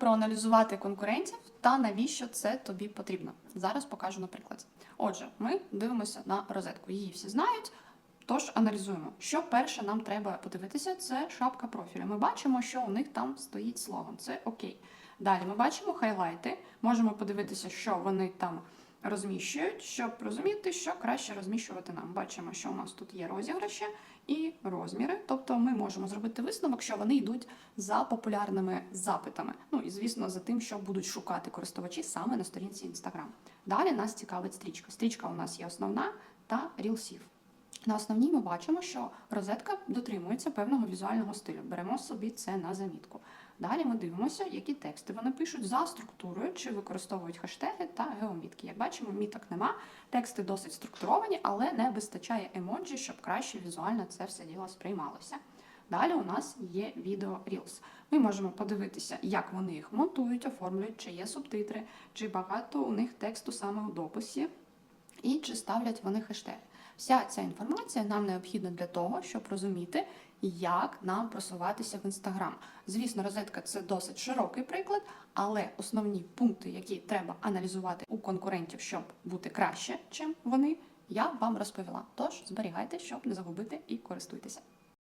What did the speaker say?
проаналізувати конкурентів та навіщо це тобі потрібно. Зараз покажу на прикладі. Отже, ми дивимося на розетку. Її всі знають. Тож аналізуємо, що перше нам треба подивитися, це шапка профілю. Ми бачимо, що у них там стоїть слоган. Це окей. Далі ми бачимо хайлайти. Можемо подивитися, що вони там розміщують, щоб розуміти, що краще розміщувати нам. Бачимо, що у нас тут є розіграші і розміри. Тобто ми можемо зробити висновок, що вони йдуть за популярними запитами. Ну і звісно, за тим, що будуть шукати користувачі саме на сторінці Instagram. Далі нас цікавить стрічка. Стрічка у нас є основна та рілсів. На основній ми бачимо, що розетка дотримується певного візуального стилю. Беремо собі це на замітку. Далі ми дивимося, які тексти вони пишуть за структурою, чи використовують хештеги та геомітки. Як бачимо, міток нема. Тексти досить структуровані, але не вистачає емоджі, щоб краще візуально це все діло сприймалося. Далі у нас є відео Reels. Ми можемо подивитися, як вони їх монтують, оформлюють, чи є субтитри, чи багато у них тексту саме у дописі, і чи ставлять вони хештеги. Вся ця інформація нам необхідна для того, щоб розуміти, як нам просуватися в Інстаграм. Звісно, розетка це досить широкий приклад, але основні пункти, які треба аналізувати у конкурентів, щоб бути краще, чим вони, я вам розповіла. Тож зберігайте, щоб не загубити і користуйтеся.